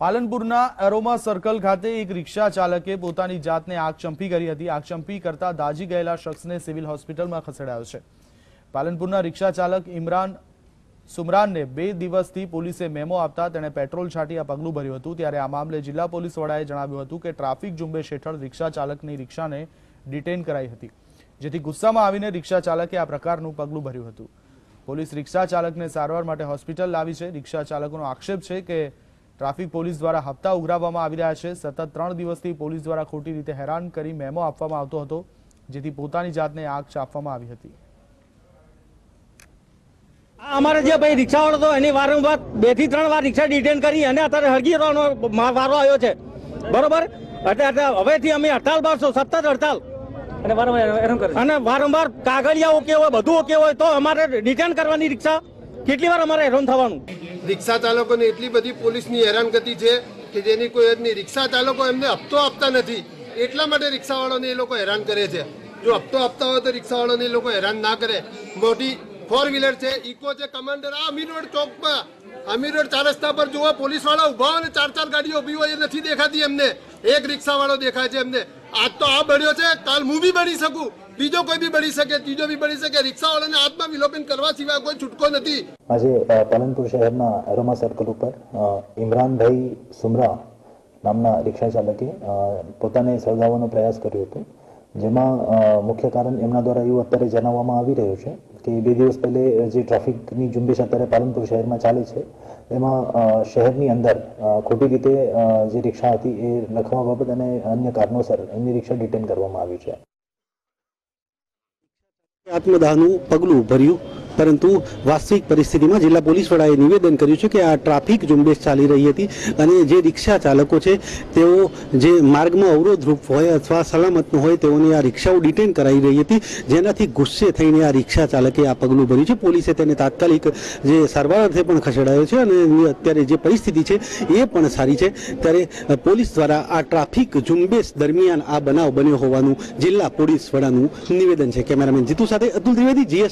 પાલનપુરના aroma circle ખાતે એક રિક્ષા ચાલકે પોતાની જાતને આગ ચંપી કરી હતી. આગ ચંપી કરતા દાઝી ગયેલા શખ્સને સિવિલ હોસ્પિટલમાં ખસેડાયો છે. પાલનપુરના રિક્ષા ચાલક ઇમરાન સુમરાનને બે દિવસથી પોલીસે મેમો આપતા તેણે પેટ્રોલ છાંટી આ પગલું ભર્યું હતું. ત્યારે આ મામલે જિલ્લા પોલીસ વડાએ જણાવ્યું હતું કે ટ્રાફિક ઝુંબેશ હેઠળ રિક્ષા ચાલકની રિક્ષાને ડિટેન કરાઈ હતી. જેથી ગુસ્સામાં આવીને રિક્ષા ચાલકે આ પ્રકારનું પગલું ભર્યું હતું. પોલીસ રિક્ષા ચાલકને સારવાર માટે હોસ્પિટલ લાવી છે. રિક્ષા ચાલકોનો આક્ષેપ છે કે ટ્રાફિક પોલીસ દ્વારા હપ્તા ઉઘરાવવામાં આવી રહ્યા છે. સતત ત્રણ દિવસથી પોલીસ દ્વારા ખોટી રીતે હેરાન કરી મેમો આપવામાં આવતો હતો જેથી પોતાની જાતને આગ ચાપવામાં આવી હતી. આ અમારે જે ભાઈ રિક્ષાવાળો હતો એની વારંવાર બેથી ત્રણ વાર રિક્ષા ડિટેન કરી અને અત્યારે હળગી વારો આવ્યો છે. બરોબર? એટલે હવેથી અમે હડતાલ બારસો સતત હડતાલ. અને વારંવાર હેરાન કરે અને વારંવાર કાગળિયા ઓકે હોય બધું ઓકે હોય તો અમારે રિટર્ન કરવાની રિક્ષા કેટલી વાર અમારે હેરાન થવાનું? રિક્ષા ચાલકોને એટલી બધી પોલીસની હેરાનગતિ છે કે જેની કોઈ હદ નહીં રિક્ષા ચાલકો એમને હપ્તો આપતા નથી. એટલા માટે રિક્ષાવાળાને એ લોકો હેરાન કરે છે. જો હપ્તો આપતા હોય તો રિક્ષાવાળાને એ લોકો હેરાન ના કરે. મોટી ફોર વ્હીલર છે, ઇકો છે, કમાન્ડર, આ અમીર રોડ ચોકમાં અમીર રોડ ચાર રસ્તા પર જોવા પોલીસવાળા ઊભા હોય ને ચાર ચાર ગાડીઓ ઊભી હોય એ નથી દેખાતી એમને. એક રિક્ષાવાળો દેખાય છે એમને. આજ તો આ બન્યો છે, કાલ હું બી બની શકું. બીજો કોઈ બી બની શકે, ત્રીજો બી બની શકે, રિક્ષાવાળાને આત્મા વિલોપન કરવા સિવાય કોઈ છૂટકો નથી. આજે પાલનપુર શહેરના એરોમા સર્કલ ઉપર ઇમરાનભાઈ સુમરા નામના રિક્ષા ચાલકે પોતાને સળગાવવાનો પ્રયાસ કર્યો હતો. જેમાં મુખ્ય કારણ એમના દ્વારા એવું અત્યારે જણાવવામાં આવી રહ્યું છે કે બે દિવસ પહેલે જે ટ્રાફિકની ઝુંબેશ અત્યારે પાલનપુર શહેરમાં ચાલે છે, એમાં શહેરની અંદર ખોટી રીતે જે રિક્ષા હતી એ લખવા બાબત અને અન્ય કારણોસર એમની રિક્ષા ડિટેન કરવામાં આવી છે. આત્મદાહનું પગલું ભર્યું. પરંતુ વાસ્તવિક પરિસ્થિતિમાં જિલ્લા પોલીસ વડાએ નિવેદન કર્યું છે કે આ ટ્રાફિક ઝુંબેશ ચાલી રહી હતી અને જે રિક્ષા ચાલકો છે, તેઓ જે માર્ગમાં અવરોધરૂપ હોય અથવા સલામત હોય, તેઓની આ રિક્ષાઓ ડિટેન કરાઈ રહી હતી. જેનાથી ગુસ્સે થઈને આ રિક્ષા ચાલકે આ પગલું ભર્યું છે. પોલીસે તેને તાત્કાલિક જે સારવાર અર્થે પણ ખસેડાયો છે અને અત્યારે જે પરિસ્થિતિ છે, એ પણ સારી છે. ત્યારે પોલીસ દ્વારા આ ટ્રાફિક ઝુંબેશ દરમિયાન આ બનાવ બન્યો હોવાનું જિલ્લા પોલીસ વડાનું નિવેદન છે. કેમેરામેન જીતુ સાથે અતુલ ત્રિવેદી જીએસ